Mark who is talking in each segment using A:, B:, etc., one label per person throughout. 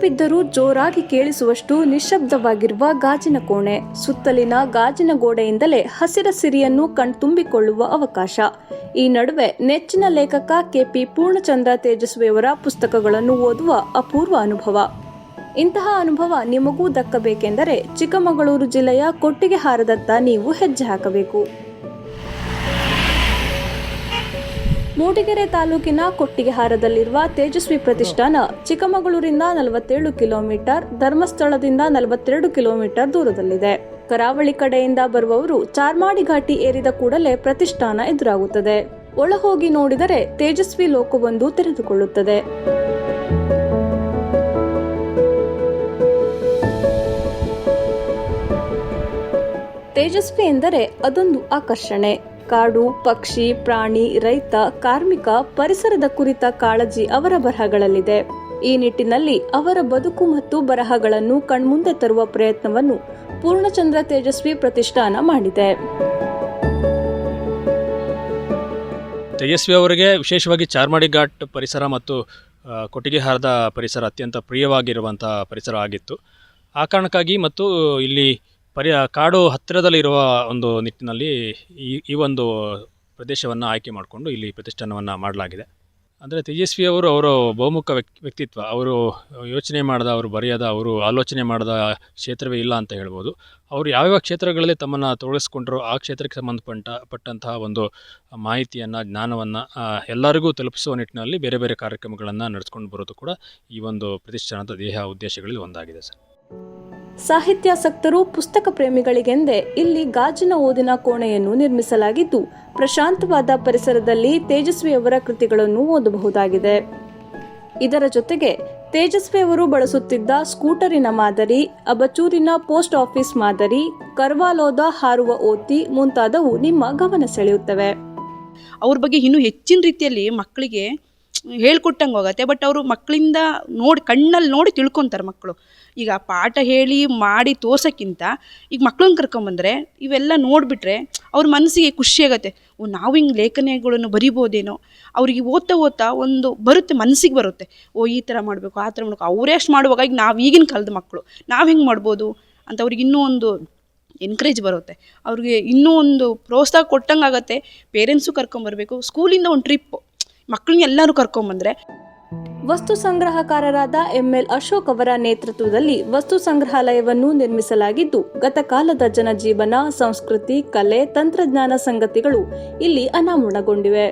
A: ಬಿದ್ದರೂ ಜೋರಾಗಿ ಕೇಳಿಸುವಷ್ಟು ನಿಶ್ಶಬ್ದವಾಗಿರುವ ಗಾಜಿನ ಕೋಣೆ. ಸುತ್ತಲಿನ ಗಾಜಿನ ಗೋಡೆಯಿಂದಲೇ ಹಸಿರ ಸಿರಿಯನ್ನು ಕಣ್ತುಂಬಿಕೊಳ್ಳುವ ಅವಕಾಶ. ಈ ನಡುವೆ ನೆಚ್ಚಿನ ಲೇಖಕ ಕೆಪಿ ಪೂರ್ಣಚಂದ್ರ ತೇಜಸ್ವಿಯವರ ಪುಸ್ತಕಗಳನ್ನು ಓದುವ ಅಪೂರ್ವ ಅನುಭವ. ಇಂತಹ ಅನುಭವ ನಿಮಗೂ ದಕ್ಕಬೇಕೆಂದರೆ ಚಿಕ್ಕಮಗಳೂರು ಜಿಲ್ಲೆಯ ಕೊಟ್ಟಿಗೆಹಾರದತ್ತ ನೀವು ಹೆಜ್ಜೆ ಹಾಕಬೇಕು. ಮೂಡಿಗೆರೆ ತಾಲೂಕಿನ ಕೊಟ್ಟಿಗೆಹಾರದಲ್ಲಿರುವ ತೇಜಸ್ವಿ ಪ್ರತಿಷ್ಠಾನ ಚಿಕ್ಕಮಗಳೂರಿಂದ ನಲವತ್ತೇಳು ಕಿಲೋಮೀಟರ್, ಧರ್ಮಸ್ಥಳದಿಂದ ನಲವತ್ತೆರಡು ಕಿಲೋಮೀಟರ್ ದೂರದಲ್ಲಿದೆ. ಕರಾವಳಿ ಕಡೆಯಿಂದ ಬರುವವರು ಚಾರ್ಮಾಡಿ ಘಾಟಿ ಏರಿದ ಕೂಡಲೇ ಪ್ರತಿಷ್ಠಾನ ಎದುರಾಗುತ್ತದೆ. ಒಳ ಹೋಗಿ ನೋಡಿದರೆ ತೇಜಸ್ವಿ ಲೋಕವೊಂದು ತೆರೆದುಕೊಳ್ಳುತ್ತದೆ. ತೇಜಸ್ವಿ ಎಂದರೆ ಅದೊಂದು ಆಕರ್ಷಣೆ. ಕಾಡು, ಪಕ್ಷಿ, ಪ್ರಾಣಿ, ರೈತ, ಕಾರ್ಮಿಕ ಪರಿಸರದ ಕುರಿತ ಕಾಳಜಿ ಅವರ ಬರಹಗಳಲ್ಲಿದೆ. ಈ ನಿಟ್ಟಿನಲ್ಲಿ ಅವರ ಬದುಕು ಮತ್ತು ಬರಹಗಳನ್ನು ಕಣ್ಮುಂದೆ ತರುವ ಪ್ರಯತ್ನವನ್ನು ಪೂರ್ಣಚಂದ್ರ ತೇಜಸ್ವಿ ಪ್ರತಿಷ್ಠಾನ ಮಾಡಿದೆ.
B: ತೇಜಸ್ವಿ ಅವರಿಗೆ ವಿಶೇಷವಾಗಿ ಚಾರ್ಮಾಡಿ ಘಾಟ್ ಪರಿಸರ ಮತ್ತು ಕೊಟ್ಟಿಗೆಹಾರದ ಪರಿಸರ ಅತ್ಯಂತ ಪ್ರಿಯವಾಗಿರುವಂತಹ ಪರಿಸರ ಆಗಿತ್ತು. ಆ ಕಾರಣಕ್ಕಾಗಿ ಮತ್ತು ಇಲ್ಲಿ ಪರಿ, ಕಾಡು ಹತ್ತಿರದಲ್ಲಿರುವ ಒಂದು ನಿಟ್ಟಿನಲ್ಲಿ ಈ ಈ ಒಂದು ಪ್ರದೇಶವನ್ನು ಆಯ್ಕೆ ಮಾಡಿಕೊಂಡು ಇಲ್ಲಿ ಪ್ರತಿಷ್ಠಾನವನ್ನು ಮಾಡಲಾಗಿದೆ. ಅಂದರೆ ತೇಜಸ್ವಿ ಅವರು ಅವರು ಬಹುಮುಖ ವ್ಯಕ್ತಿ, ವ್ಯಕ್ತಿತ್ವ, ಅವರು ಯೋಚನೆ ಮಾಡದ, ಅವರು ಬರೆಯದ, ಅವರು ಆಲೋಚನೆ ಮಾಡದ ಕ್ಷೇತ್ರವೇ ಇಲ್ಲ ಅಂತ ಹೇಳ್ಬೋದು. ಅವರು ಯಾವ್ಯಾವ ಕ್ಷೇತ್ರಗಳಲ್ಲಿ ತಮ್ಮನ್ನು ತೊಡಗಿಸ್ಕೊಂಡ್ರು, ಆ ಕ್ಷೇತ್ರಕ್ಕೆ ಸಂಬಂಧಪಟ್ಟ, ಪಟ್ಟಂತಹ ಒಂದು ಮಾಹಿತಿಯನ್ನು, ಜ್ಞಾನವನ್ನು ಎಲ್ಲರಿಗೂ ತಲುಪಿಸುವ ನಿಟ್ಟಿನಲ್ಲಿ ಬೇರೆ ಬೇರೆ ಕಾರ್ಯಕ್ರಮಗಳನ್ನು ನಡೆಸ್ಕೊಂಡು ಬರೋದು ಕೂಡ ಈ ಒಂದು ಪ್ರತಿಷ್ಠಾನದ ದೇಹ ಉದ್ದೇಶಗಳಲ್ಲಿ ಒಂದಾಗಿದೆ ಸರ್.
A: ಸಾಹಿತ್ಯಾಸಕ್ತರು ಪುಸ್ತಕ ಪ್ರೇಮಿಗಳಿಗೆಂದೇ ಇಲ್ಲಿ ಗಾಜಿನ ಓದಿನ ಕೋಣೆಯನ್ನು ನಿರ್ಮಿಸಲಾಗಿದ್ದು, ಪ್ರಶಾಂತವಾದ ಪರಿಸರದಲ್ಲಿ ತೇಜಸ್ವಿಯವರ ಕೃತಿಗಳನ್ನು ಓದಬಹುದಾಗಿದೆ. ಇದರ ಜೊತೆಗೆ ತೇಜಸ್ವಿ ಅವರು ಬಳಸುತ್ತಿದ್ದ ಸ್ಕೂಟರಿನ ಮಾದರಿ, ಅಬಚೂರಿನ ಪೋಸ್ಟ್ ಆಫೀಸ್ ಮಾದರಿ, ಕರ್ವಾಲೋದ ಹಾರುವ ಓತಿ ಮುಂತಾದವು ನಿಮ್ಮ ಗಮನ ಸೆಳೆಯುತ್ತವೆ.
C: ಅವ್ರ ಬಗ್ಗೆ ಇನ್ನೂ ಹೆಚ್ಚಿನ ರೀತಿಯಲ್ಲಿ ಮಕ್ಕಳಿಗೆ ಹೇಳ್ಕೊಟ್ಟಂಗೆ ಹೋಗತ್ತೆ. ಬಟ್ ಅವರು ಮಕ್ಕಳಿಂದ ನೋಡಿ, ಕಣ್ಣಲ್ಲಿ ನೋಡಿ ತಿಳ್ಕೊತಾರೆ ಮಕ್ಕಳು. ಈಗ ಪಾಠ ಹೇಳಿ ಮಾಡಿ ತೋರ್ಸೋಕ್ಕಿಂತ ಈಗ ಮಕ್ಳನ್ನ ಕರ್ಕೊಂಬಂದರೆ ಇವೆಲ್ಲ ನೋಡಿಬಿಟ್ರೆ ಅವ್ರ ಮನಸ್ಸಿಗೆ ಖುಷಿಯಾಗತ್ತೆ ಓ, ನಾವು ಹಿಂಗೆ ಲೇಖನಗಳನ್ನು ಬರಿಬೋದೇನೋ? ಅವ್ರಿಗೆ ಓದ್ತಾ ಓದ್ತಾ ಒಂದು ಬರುತ್ತೆ, ಮನಸ್ಸಿಗೆ ಬರುತ್ತೆ. ಓ, ಈ ಥರ ಮಾಡಬೇಕು, ಆ ಥರ ಮಾಡಬೇಕು. ಅವರೇ ಅಷ್ಟು ಮಾಡುವಾಗ ಈಗ ನಾವು ಈಗಿನ ಕಾಲದ ಮಕ್ಕಳು ನಾವು ಹೆಂಗೆ ಮಾಡ್ಬೋದು ಅಂತ ಅವ್ರಿಗೆ ಇನ್ನೂ ಒಂದು ಎನ್ಕರೇಜ್ ಬರುತ್ತೆ. ಅವ್ರಿಗೆ ಇನ್ನೂ ಒಂದು ಪ್ರೋತ್ಸಾಹ ಕೊಟ್ಟಂಗೆ ಆಗುತ್ತೆ ಪೇರೆಂಟ್ಸು ಕರ್ಕೊಂಬರ್ಬೇಕು ಸ್ಕೂಲಿಂದ ಒಂದು ಟ್ರಿಪ್ ಮಕ್ಕಳನ್ನ ಎಲ್ಲರೂ ಕರ್ಕೊಂಬಂದ್ರೆ.
A: ವಸ್ತು ಸಂಗ್ರಹಕಾರರಾದ ಎಂಎಲ್ ಅಶೋಕ್ ಅವರ ನೇತೃತ್ವದಲ್ಲಿ ವಸ್ತು ಸಂಗ್ರಹಾಲಯವನ್ನು ನಿರ್ಮಿಸಲಾಗಿದ್ದು, ಗತಕಾಲದ ಜನಜೀವನ, ಸಂಸ್ಕೃತಿ, ಕಲೆ, ತಂತ್ರಜ್ಞಾನ ಸಂಗತಿಗಳು ಇಲ್ಲಿ ಅನಾವರಣಗೊಂಡಿವೆ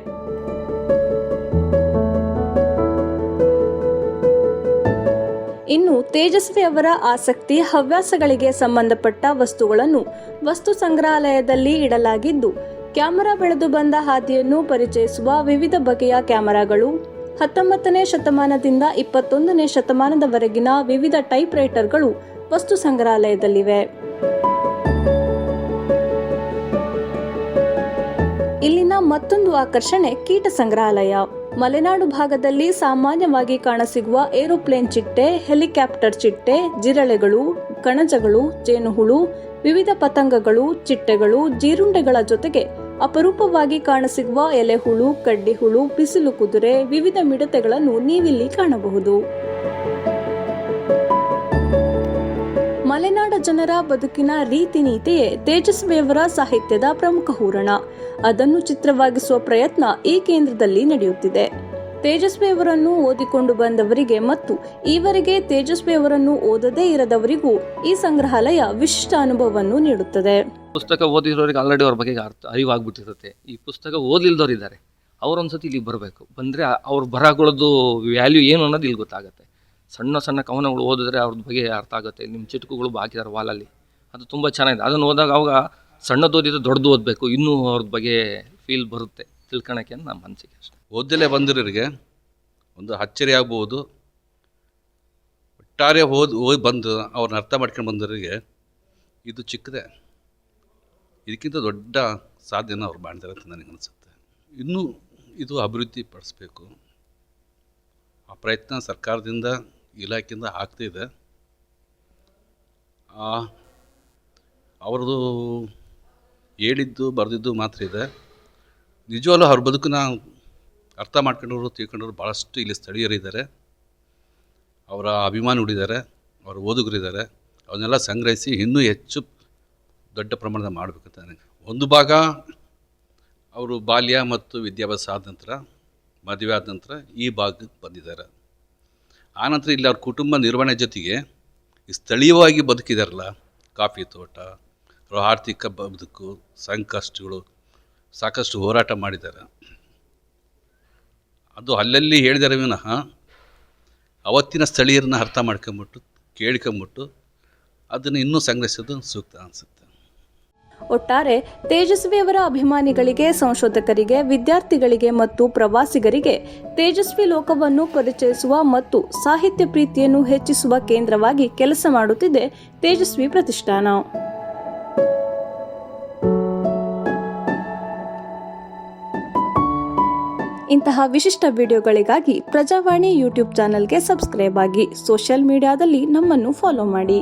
A: ಇನ್ನು ತೇಜಸ್ವಿ ಅವರ ಆಸಕ್ತಿ, ಹವ್ಯಾಸಗಳಿಗೆ ಸಂಬಂಧಪಟ್ಟ ವಸ್ತುಗಳನ್ನು ವಸ್ತು ಸಂಗ್ರಹಾಲಯದಲ್ಲಿ ಇಡಲಾಗಿದ್ದು, ಕ್ಯಾಮೆರಾ ಬೆಳೆದು ಬಂದ ಹಾದಿಯನ್ನು ಪರಿಚಯಿಸುವ ವಿವಿಧ ಬಗೆಯ ಕ್ಯಾಮೆರಾಗಳು ಹತ್ತೊಂಬತ್ತನೇ ಶತಮಾನದಿಂದ ಇಪ್ಪತ್ತೊಂದನೇ ಶತಮಾನದವರೆಗಿನ ವಿವಿಧ ಟೈಪ್ ರೈಟರ್ಗಳು ವಸ್ತು ಸಂಗ್ರಹಾಲಯದಲ್ಲಿವೆ. ಇಲ್ಲಿನ ಮತ್ತೊಂದು ಆಕರ್ಷಣೆ ಕೀಟ ಸಂಗ್ರಹಾಲಯ. ಮಲೆನಾಡು ಭಾಗದಲ್ಲಿ ಸಾಮಾನ್ಯವಾಗಿ ಕಾಣಸಿಗುವ ಏರೋಪ್ಲೇನ್ ಚಿಟ್ಟೆ, ಹೆಲಿಕಾಪ್ಟರ್ ಚಿಟ್ಟೆ, ಜಿರಳೆಗಳು, ಕಣಜಗಳು, ಜೇನುಹುಳು, ವಿವಿಧ ಪತಂಗಗಳು, ಚಿಟ್ಟೆಗಳು, ಜೀರುಂಡೆಗಳ ಜೊತೆಗೆ ಅಪರೂಪವಾಗಿ ಕಾಣಸಿಗುವ ಎಲೆಹುಳು, ಕಡ್ಡಿಹುಳು, ಬಿಸಿಲು ಕುದುರೆ ವಿವಿಧ ಮಿಡತೆಗಳನ್ನು ನೀವಿಲ್ಲಿ ಕಾಣಬಹುದು. ಮಲೆನಾಡ ಜನರ ಬದುಕಿನ ರೀತಿ ನೀತಿಯೇ ತೇಜಸ್ವಿಯವರ ಸಾಹಿತ್ಯದ ಪ್ರಮುಖ ಹೂರಣ. ಅದನ್ನು ಚಿತ್ರವಾಗಿಸುವ ಪ್ರಯತ್ನ ಈ ಕೇಂದ್ರದಲ್ಲಿ ನಡೆಯುತ್ತಿದೆ. ತೇಜಸ್ವಿಯವರನ್ನು ಓದಿಕೊಂಡು ಬಂದವರಿಗೆ ಮತ್ತು ಈವರೆಗೆ ತೇಜಸ್ವಿಯವರನ್ನು ಓದದೇ ಇರದವರಿಗೂ ಈ ಸಂಗ್ರಹಾಲಯ ವಿಶಿಷ್ಟ ಅನುಭವವನ್ನು ನೀಡುತ್ತದೆ.
D: ಪುಸ್ತಕ ಓದಿರೋರಿಗೆ ಆಲ್ರೆಡಿ ಅವ್ರ ಬಗ್ಗೆ ಅರ್ಥ, ಅರಿವಾಗ್ಬಿಟ್ಟಿರುತ್ತೆ. ಈ ಪುಸ್ತಕ ಓದಿಲ್ದವ್ರು ಇದ್ದಾರೆ ಅವರೊಂದ್ಸತಿ ಇಲ್ಲಿಗೆ ಬರಬೇಕು. ಬಂದರೆ ಅವ್ರ ಬರಹಗಳದ್ದು ವ್ಯಾಲ್ಯೂ ಏನು ಅನ್ನೋದು ಇಲ್ಲಿ ಗೊತ್ತಾಗುತ್ತೆ. ಸಣ್ಣ ಸಣ್ಣ ಕವನಗಳು ಓದಿದ್ರೆ ಅವ್ರ ಬಗ್ಗೆ ಅರ್ಥ ಆಗುತ್ತೆ. ನಿಮ್ಮ ಚಿಟುಕುಗಳು ಹಾಕಿದ್ದಾರೆ ವಾಲಲ್ಲಿ. ಅದು ತುಂಬ ಚೆನ್ನಾಗಿದೆ. ಅದನ್ನು ಓದಾಗ ಅವಾಗ ಸಣ್ಣದು ಓದಿದ್ರೆ ದೊಡ್ಡದು ಓದಬೇಕು. ಇನ್ನೂ ಅವ್ರದ್ದು ಬಗ್ಗೆ ಫೀಲ್ ಬರುತ್ತೆ. ತಿಳ್ಕೊಳಕ್ಕೆ ನಮ್ಮ ಮನಸ್ಸಿಗೆ ಅಷ್ಟೇ.
E: ಓದಲೇ ಬಂದಿರೋರಿಗೆ ಒಂದು ಅಚ್ಚರಿ ಆಗ್ಬೋದು. ಒಟ್ಟಾರೆ ಓದಿ ಓದಿ ಬಂದು ಅವ್ರನ್ನ ಅರ್ಥ ಮಾಡ್ಕೊಂಡು ಬಂದವರಿಗೆ ಇದು ಚಿಕ್ಕದೆ. ಇದಕ್ಕಿಂತ ದೊಡ್ಡ ಸಾಧನೆ ಅವ್ರು ಮಾಡ್ತಾರೆ ಅಂತ ನನಗೆ ಅನಿಸುತ್ತೆ. ಇನ್ನೂ ಇದು ಅಭಿವೃದ್ಧಿ ಪಡಿಸ್ಬೇಕು. ಆ ಪ್ರಯತ್ನ ಸರ್ಕಾರದಿಂದ, ಇಲಾಖೆಯಿಂದ ಆಗ್ತಿದೆ ಅವ್ರದ್ದು ಹೇಳಿದ್ದು, ಬರೆದಿದ್ದು ಮಾತ್ರ ಇದೆ. ನಿಜವಾಗ್ಲೂ ಅವ್ರ ಬದುಕನ್ನ ಅರ್ಥ ಮಾಡ್ಕೊಂಡವರು, ತಿಳ್ಕೊಂಡವರು ಭಾಳಷ್ಟು ಇಲ್ಲಿ ಸ್ಥಳೀಯರಿದ್ದಾರೆ ಅವರ ಅಭಿಮಾನಿಗಳಿದ್ದಾರೆ, ಅವರ ಓದುಗರಿದ್ದಾರೆ. ಅವನ್ನೆಲ್ಲ ಸಂಗ್ರಹಿಸಿ ಇನ್ನೂ ಹೆಚ್ಚು ದೊಡ್ಡ ಪ್ರಮಾಣದ ಮಾಡಬೇಕಂತ ನನಗೆ. ಒಂದು ಭಾಗ ಅವರು ಬಾಲ್ಯ ಮತ್ತು ವಿದ್ಯಾಭ್ಯಾಸ ಆದ ನಂತರ, ಮದುವೆ ಆದ ನಂತರ ಈ ಭಾಗಕ್ಕೆ ಬಂದಿದ್ದಾರೆ. ಆನಂತರ ಇಲ್ಲಿ ಅವ್ರ ಕುಟುಂಬ ನಿರ್ವಹಣೆ ಜೊತೆಗೆ ಸ್ಥಳೀಯವಾಗಿ ಬದುಕಿದಾರಲ್ಲ, ಕಾಫಿ ತೋಟ ಆರ್ಥಿಕ ಬದುಕು, ಸಂಕಷ್ಟಗಳು, ಸಾಕಷ್ಟು ಹೋರಾಟ ಮಾಡಿದ್ದಾರೆ. ಅದು ಅಲ್ಲಲ್ಲಿ ಹೇಳಿದರೆ ವಿನಃ, ಅವತ್ತಿನ ಸ್ಥಳೀಯರನ್ನ ಅರ್ಥ ಮಾಡ್ಕೊಂಬಿಟ್ಟು, ಕೇಳ್ಕೊಂಬಿಟ್ಟು ಅದನ್ನು ಇನ್ನೂ ಸಂಗ್ರಹಿಸೋದು ಸೂಕ್ತ ಅನಿಸುತ್ತೆ.
A: ಒಟ್ಟಾರೆ ತೇಜಸ್ವಿಯವರ ಅಭಿಮಾನಿಗಳಿಗೆ, ಸಂಶೋಧಕರಿಗೆ, ವಿದ್ಯಾರ್ಥಿಗಳಿಗೆ ಮತ್ತು ಪ್ರವಾಸಿಗರಿಗೆ ತೇಜಸ್ವಿ ಲೋಕವನ್ನು ಪರಿಚಯಿಸುವ ಮತ್ತು ಸಾಹಿತ್ಯ ಪ್ರೀತಿಯನ್ನು ಹೆಚ್ಚಿಸುವ ಕೇಂದ್ರವಾಗಿ ಕೆಲಸ ಮಾಡುತ್ತಿದೆ ತೇಜಸ್ವಿ ಪ್ರತಿಷ್ಠಾನ. ಇಂತಹ ವಿಶಿಷ್ಟ ವಿಡಿಯೋಗಳಿಗಾಗಿ ಪ್ರಜಾವಾಣಿ ಯೂಟ್ಯೂಬ್ ಚಾನೆಲ್ಗೆ ಸಬ್ಸ್ಕ್ರೈಬ್ ಆಗಿ ಸೋಷಿಯಲ್ ಮೀಡಿಯಾದಲ್ಲಿ ನಮ್ಮನ್ನು ಫಾಲೋ ಮಾಡಿ.